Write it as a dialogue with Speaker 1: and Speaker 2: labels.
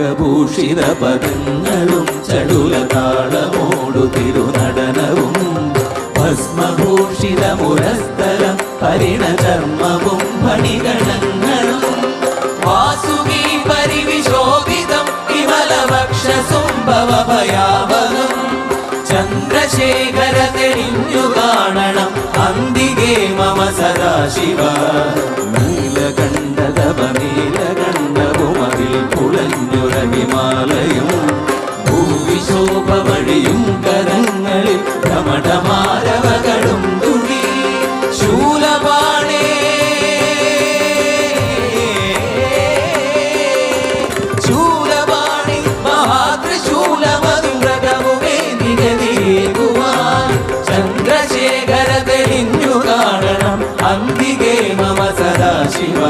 Speaker 1: നാഗഭൂഷിത പദങ്ങളും ചടുല താളമോടു തിരുനടനവും. ഭസ്മഭൂഷിത മുരസ്ഥലം പരിണചർമ്മവും ഫണിഗണങ്ങളും വാസുകി പരിവിശോഭിതം വിമലവക്ഷസുംഭവഭയാവകം ചന്ദ്രശേഖര തെളിഞ്ഞു കാണണം അന്തികേ മമ സദാശിവ. നീലകണ്ഠതപ നീലകണ്ഠവും ഭൂവിശോഭ കരങ്ങളിൽ കമടമാരവകളും തുണി ശൂലപാണേ. ശൂലപാണി മഹാത്രിശൂലമതുമൃഗമുമേ നിഗതിയേകുവാൻ. ചന്ദ്രശേഖര തെളിഞ്ഞു കാണണം അന്തികേ മമ സദാശിവ